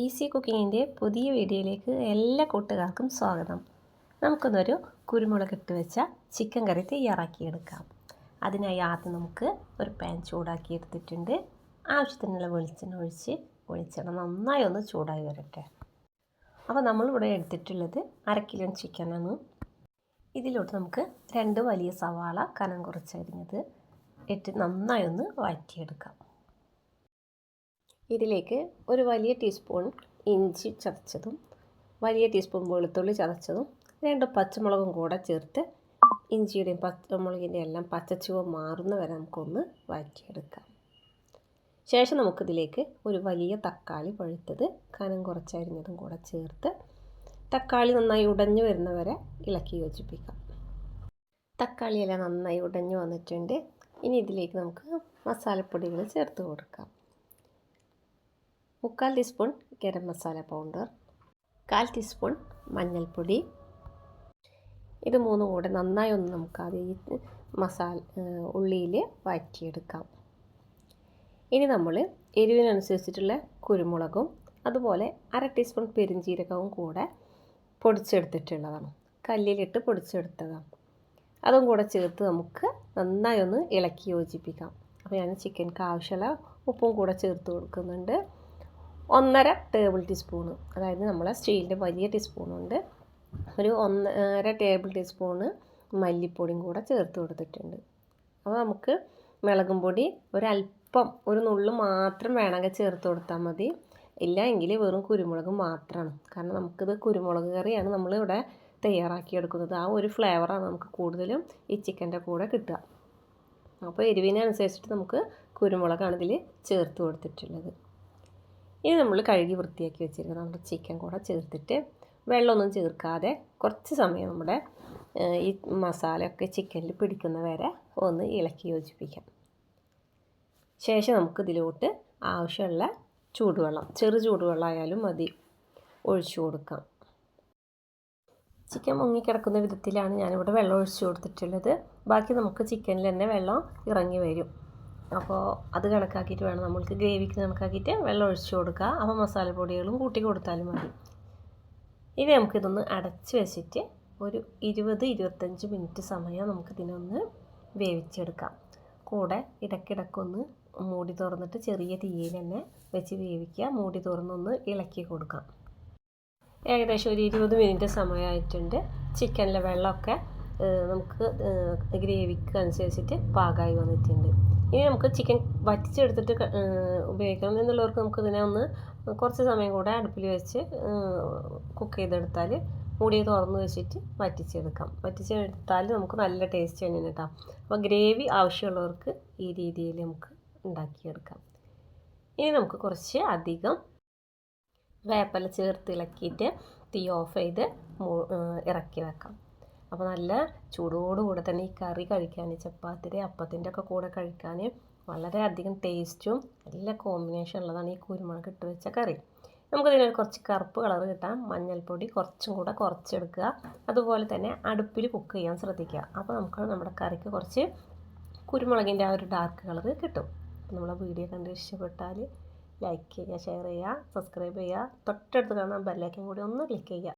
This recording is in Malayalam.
ഈസി കുക്കിങ്ങിന്റെ പുതിയ വീഡിയോയിലേക്ക് എല്ലാ കൂട്ടുകാർക്കും സ്വാഗതം. നമുക്കൊന്നൊരു കുരുമുളക് ഇട്ട് വെച്ച ചിക്കൻ കറി തയ്യാറാക്കിയെടുക്കാം. അതിനായി ആദ്യം നമുക്ക് ഒരു പാൻ ചൂടാക്കി എടുത്തിട്ടുണ്ട്. ആവശ്യത്തിനുള്ള വെളിച്ചെണ്ണ ഒഴിച്ച് വെളിച്ചെണ്ണ നന്നായി ഒന്ന് ചൂടായി വരട്ടെ. അപ്പോൾ നമ്മളിവിടെ എടുത്തിട്ടുള്ളത് അര കിലോ ചിക്കനാണ്. ഇതിലോട്ട് നമുക്ക് രണ്ട് വലിയ സവാള കനം കുറച്ചരിഞ്ഞത് ഇട്ട് നന്നായി ഒന്ന് വഴറ്റിയെടുക്കാം. ഇതിലേക്ക് ഒരു വലിയ ടീസ്പൂൺ ഇഞ്ചി ചതച്ചതും വലിയ ടീസ്പൂൺ വെളുത്തുള്ളി ചതച്ചതും രണ്ട് പച്ചമുളകും കൂടെ ചേർത്ത് ഇഞ്ചിയുടെയും പച്ചമുളകിന്റെയും എല്ലാം പച്ചച്ചുവ മാറുന്ന വരെ നമുക്കൊന്ന് വഴറ്റിയെടുക്കാം. ശേഷം നമുക്കിതിലേക്ക് ഒരു വലിയ തക്കാളി പഴുത്തത് കനം കുറച്ചരിഞ്ഞതും കൂടെ ചേർത്ത് തക്കാളി നന്നായി ഉടഞ്ഞു വരുന്നവരെ ഇളക്കി യോജിപ്പിക്കാം. തക്കാളിയെല്ലാം നന്നായി ഉടഞ്ഞു വന്നിട്ടുണ്ട്. ഇനി ഇതിലേക്ക് നമുക്ക് മസാലപ്പൊടികൾ ചേർത്ത് കൊടുക്കാം. മുക്കാൽ ടീസ്പൂൺ ഗരം മസാല പൗഡർ കാൽ ടീസ്പൂൺ മഞ്ഞൾപ്പൊടി. ഇത് മൂന്നും കൂടെ നന്നായി ഒന്ന് നമുക്ക് അത് ഈ മസാല ഉള്ളിയിൽ വഴറ്റിയെടുക്കാം. ഇനി നമ്മൾ എരിവിനനുസരിച്ചിട്ടുള്ള കുരുമുളകും അതുപോലെ അര ടീസ്പൂൺ പെരിഞ്ചീരകവും കൂടെ പൊടിച്ചെടുത്തിട്ടുള്ളതാണ്. കല്ലിലിട്ട് പൊടിച്ചെടുത്തതാണ്. അതും കൂടെ ചേർത്ത് നമുക്ക് നന്നായി ഒന്ന് ഇളക്കി യോജിപ്പിക്കാം. അപ്പോൾ ഞാൻ ചിക്കൻ ആവശ്യമുള്ള ഉപ്പും കൂടെ ചേർത്ത് കൊടുക്കുന്നുണ്ട്. ഒന്നര ടേബിൾ ടീസ്പൂണ് അതായത് നമ്മൾ സ്റ്റീലിന്റെ വലിയ ടീസ്പൂണുണ്ട് ഒരു ഒന്നര ടേബിൾ ടീസ്പൂണ് മല്ലിപ്പൊടിയും കൂടെ ചേർത്ത് കൊടുത്തിട്ടുണ്ട്. അപ്പോൾ നമുക്ക് മുളകും പൊടി ഒരല്പം ഒരു നുള്ളു മാത്രം വേണമെങ്കിൽ ചേർത്ത് കൊടുത്താൽ മതി. ഇല്ല എങ്കിൽ വെറും കുരുമുളക് മാത്രമാണ്. കാരണം നമുക്കിത് കുരുമുളക് കറിയാണ് നമ്മളിവിടെ തയ്യാറാക്കിയെടുക്കുന്നത് ആ ഒരു ഫ്ലേവറാണ് നമുക്ക് കൂടുതലും ഈ ചിക്കന്റെ കൂടെ കിട്ടുക. അപ്പോൾ എരിവിനനുസരിച്ചിട്ട് നമുക്ക് കുരുമുളകാണ് ഇതിൽ ചേർത്ത് കൊടുത്തിട്ടുള്ളത്. ഇനി നമ്മൾ കഴുകി വൃത്തിയാക്കി വെച്ചിരിക്കുന്ന നമ്മുടെ ചിക്കൻ കൂടെ ചേർത്തിട്ട് വെള്ളമൊന്നും ചേർക്കാതെ കുറച്ച് സമയം നമ്മുടെ ഈ മസാലയൊക്കെ ചിക്കനിൽ പിടിക്കുന്ന വരെ ഒന്ന് ഇളക്കി യോജിപ്പിക്കാം. ശേഷം നമുക്ക് ഇതിലോട്ട് ആവശ്യമുള്ള ചൂടുവെള്ളം ചെറു ചൂടുവെള്ളം ആയാലും മതി ഒഴിച്ചു കൊടുക്കാം. ചിക്കൻ മുങ്ങിക്കിടക്കുന്ന വിധത്തിലാണ് ഞാനിവിടെ വെള്ളം ഒഴിച്ചു കൊടുത്തിട്ടുള്ളത്. ബാക്കി നമുക്ക് ചിക്കനിൽ തന്നെ വെള്ളം ഇറങ്ങി വരും. അപ്പോൾ അത് കണക്കാക്കിയിട്ട് വേണം. നമ്മൾക്ക് ഗ്രേവിക്ക് കണക്കാക്കിയിട്ട് വെള്ളം ഒഴിച്ചു കൊടുക്കുക. അപ്പോൾ മസാലപ്പൊടികളും കൂട്ടി കൊടുത്താലും മതി. ഇനി നമുക്കിതൊന്ന് അടച്ച് വെച്ചിട്ട് ഒരു ഇരുപത് ഇരുപത്തഞ്ച് മിനിറ്റ് സമയം നമുക്കിതിനൊന്ന് വേവിച്ചെടുക്കാം. കൂടെ ഇടയ്ക്കിടയ്ക്കൊന്ന് മൂടി തുറന്നിട്ട് ചെറിയ തീയിൽ തന്നെ വെച്ച് വേവിക്കുക. മൂടി തുറന്നൊന്ന് ഇളക്കി കൊടുക്കാം. ഏകദേശം ഒരു ഇരുപത് മിനിറ്റ് സമയമായിട്ടുണ്ട്. ചിക്കനിലെ വെള്ളമൊക്കെ നമുക്ക് ഗ്രേവിക്ക് അനുസരിച്ചിട്ട് പാകമായി വന്നിട്ടുണ്ട്. ഇനി നമുക്ക് ചിക്കൻ വറ്റിച്ചെടുത്തിട്ട് ഉപയോഗിക്കണം എന്നുള്ളവർക്ക് നമുക്ക് ഇതിനെ ഒന്ന് കുറച്ച് സമയം കൂടെ അടുപ്പിൽ വെച്ച് കുക്ക് ചെയ്തെടുത്താൽ മൂടി തുറന്ന് വെച്ചിട്ട് വറ്റിച്ചെടുക്കാം. വറ്റിച്ചെടുത്താൽ നമുക്ക് നല്ല ടേസ്റ്റ് തന്നെയാണ് കേട്ടോ. അപ്പോൾ ഗ്രേവി ആവശ്യമുള്ളവർക്ക് ഈ രീതിയിൽ നമുക്ക് ഉണ്ടാക്കിയെടുക്കാം. ഇനി നമുക്ക് കുറച്ച് അധികം വേപ്പല ചേർത്ത് ഇളക്കിയിട്ട് തീ ഓഫ് ചെയ്ത് ഇറക്കി വെക്കാം. അപ്പോൾ നല്ല ചൂടോടുകൂടെ തന്നെ ഈ കറി കഴിക്കാൻ ചപ്പാത്തിയുടെ അപ്പത്തിന്റെ ഒക്കെ കൂടെ കഴിക്കാൻ വളരെയധികം ടേസ്റ്റും നല്ല കോമ്പിനേഷൻ ഉള്ളതാണ് ഈ കുരുമുളക് ഇട്ട് വെച്ച കറി. നമുക്കതിനൊരു കുറച്ച് കറുപ്പ് കളർ കിട്ടാൻ മഞ്ഞൾപ്പൊടി കുറച്ചും കൂടെ കുറച്ചെടുക്കുക. അതുപോലെ തന്നെ അടുപ്പിൽ കുക്ക് ചെയ്യാൻ ശ്രദ്ധിക്കുക. അപ്പോൾ നമുക്ക് നമ്മുടെ കറിക്ക് കുറച്ച് കുരുമുളകിന്റെ ആ ഒരു ഡാർക്ക് കളർ കിട്ടും. നമ്മളെ വീഡിയോ കണ്ട് ഇഷ്ടപ്പെട്ടാൽ ലൈക്ക് ചെയ്യുക ഷെയർ ചെയ്യുക സബ്സ്ക്രൈബ് ചെയ്യുക. തൊട്ടടുത്ത് കാണാൻ ബെല്ലൈക്കൻ കൂടി ഒന്ന് ക്ലിക്ക് ചെയ്യുക.